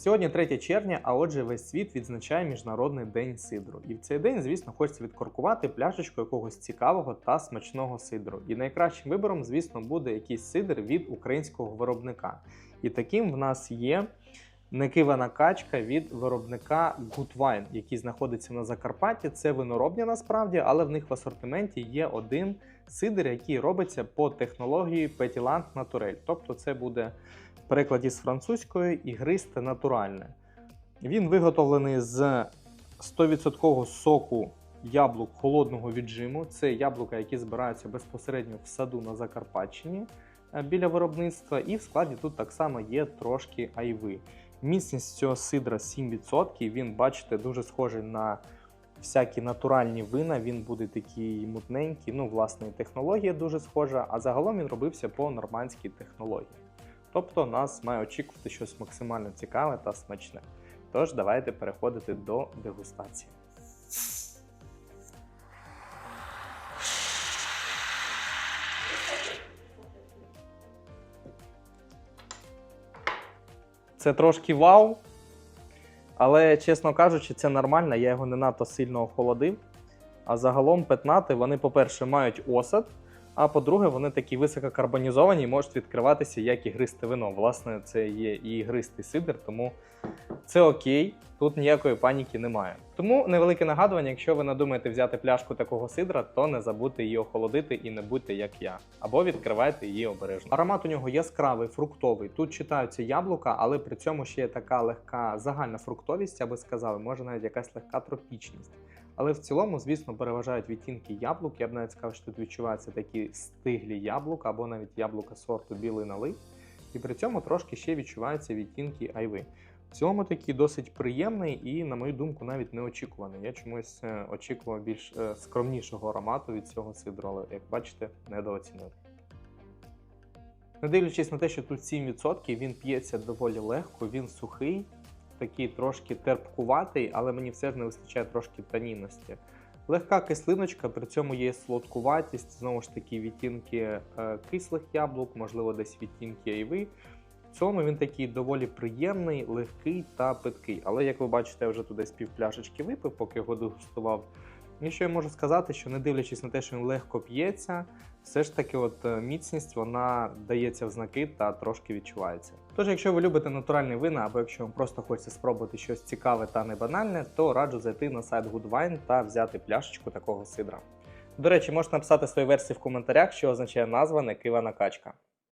Сьогодні 3 червня, а отже, весь світ відзначає Міжнародний день сидру. І в цей день, звісно, хочеться відкоркувати пляшечку якогось цікавого та смачного сидру. І найкращим вибором, звісно, буде якийсь сидр від українського виробника. І таким в нас є некивана качка від виробника Wine, який знаходиться на Закарпатті. Це виноробня насправді, але в них в асортименті є один сидр, який робиться по технології Petit Naturel. Тобто це буде в перекладі з французької ігристе натуральне. Він виготовлений з 100% соку яблук холодного віджиму. Це яблука, які збираються безпосередньо в саду на Закарпатщині е, біля виробництва. І в складі тут так само є трошки айви. Міцність цього сидра 7%. Він, бачите, дуже схожий на всякі натуральні вина. Він буде такий мутненький. Ну, власне, і технологія дуже схожа, а загалом він робився по нормандській технології. Тобто нас має очікувати щось максимально цікаве та смачне. Тож, давайте переходити до дегустації. Це трошки вау. Але, чесно кажучи, це нормально, я його не надто сильно охолодив. А загалом петнати, вони, по-перше, мають осад, а по-друге, вони такі висококарбонізовані і можуть відкриватися як ігристе вино. Власне, це є і ігристий сидр, тому це окей, тут ніякої паніки немає. Тому невелике нагадування, якщо ви надумаєте взяти пляшку такого сидра, то не забудьте її охолодити і не будьте як я. Або відкривайте її обережно. Аромат у нього яскравий, фруктовий. Тут читаються яблука, але при цьому ще є така легка загальна фруктовість, я би сказав, може навіть якась легка тропічність. Але в цілому, звісно, переважають відтінки яблук. Я б навіть сказав, що тут відчуваються такі стиглі яблука або навіть яблука сорту білий налив. І при цьому трошки ще відчуваються відтінки айви. В цілому такий досить приємний і, на мою думку, навіть неочікуваний. Я чомусь е, очікував більш е, скромнішого аромату від цього сидру, але, як бачите, недооцінив. Не дивлячись на те, що тут 7%, він п'ється доволі легко, він сухий, такий трошки терпкуватий, але мені все ж не вистачає трошки танінності. Легка кислиночка, при цьому є солодкуватість, знову ж таки, відтінки е, кислих яблук, можливо, десь відтінки айви. В цьому він такий доволі приємний, легкий та питкий. Але як ви бачите, я вже туди з півпляшечки випив, поки його дегустував. І що я можу сказати, що не дивлячись на те, що він легко п'ється, все ж таки, от е, міцність вона дається в знаки та трошки відчувається. Тож, якщо ви любите натуральні вина, або якщо вам просто хочеться спробувати щось цікаве та не банальне, то раджу зайти на сайт Goodwine та взяти пляшечку такого сидра. До речі, можете написати свої версії в коментарях, що означає назва Некивана качка.